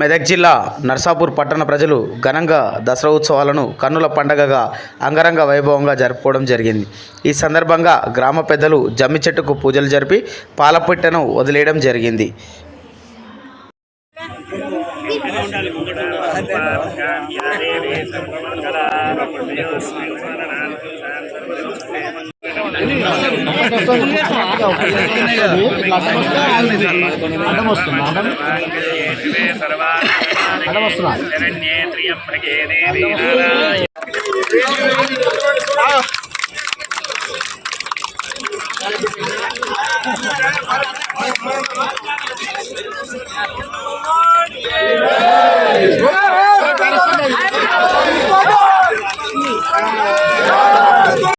మెదక్ జిల్లా నర్సాపూర్ పట్టణ ప్రజలు ఘనంగా దసరా ఉత్సవాలను కన్నుల పండగగా అంగరంగ వైభవంగా జరుపుకోవడం జరిగింది. ఈ సందర్భంగా గ్రామ పెద్దలు జమ్మి చెట్టుకు పూజలు జరిపి పాలపిట్టను వదిలేయడం జరిగింది. అడ్డం వస్తుందా అడ్డం వస్తున్నా